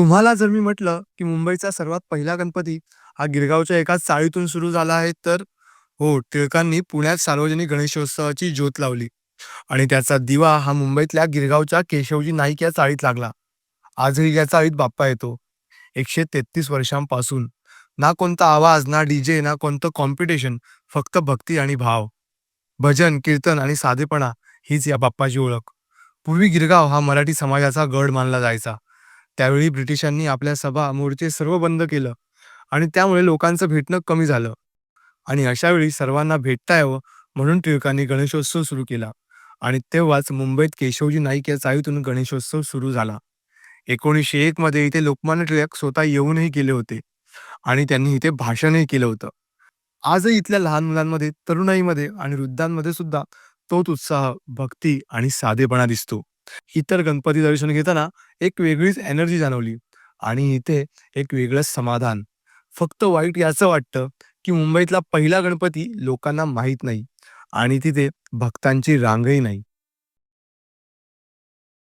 तुम्हाला जर मी म्हटलं, की मुंबईचा सर्वात पहिला गणपती हा गिरगावच्या एका चाळीतून सुरू झाला आहे, तर हो, टिळकांनी पुण्यात सार्वजनिक गणेशोत्सवाची ज्योत लावली आणि त्याचा दिवा हा मुंबईतल्या गिरगावच्या केशवजी नाईक या चाळीत लागला. आजही या चाळीत बाप्पा येतो. 133 वर्षांपासून. ना कोणता आवाज, ना डीजे, ना कोणतं कॉम्पिटिशन, फक्त भक्ती आणि भाव. भजन, कीर्तन आणि साधेपणा हीच या बाप्पाची ओळख. पूर्वी गिरगाव हा मराठी समाजाचा गड मानला जायचा. त्यावेळी ब्रिटिशांनी आपल्या सभा, मोर्चे सर्व बंद केलं आणि त्यामुळे लोकांचं भेटणं कमी झालं आणि अशा वेळी सर्वांना भेटता यावं म्हणून टिळकांनी गणेशोत्सव सुरू केला आणि तेव्हाच मुंबईत केशवजी नाईक या चाळीतून गणेशोत्सव सुरू झाला. 1901 मध्ये इथे लोकमान्य टिळक स्वतः येऊनही गेले होते आणि त्यांनी इथे भाषणही केलं होतं. आजही इथल्या लहान मुलांमध्ये, तरुणाईमध्ये आणि वृद्धांमध्ये सुद्धा तोच उत्साह, भक्ती आणि साधेपणा दिसतो. इतर गणपती दर्शन घेताना एक वेगळीच एनर्जी जाणवली आणि इथे एक वेगळंच समाधान. फक्त वाईट याचं वाटतं, की मुंबईतला पहिला गणपती लोकांना माहीत नाही आणि तिथे भक्तांची रांगही नाही.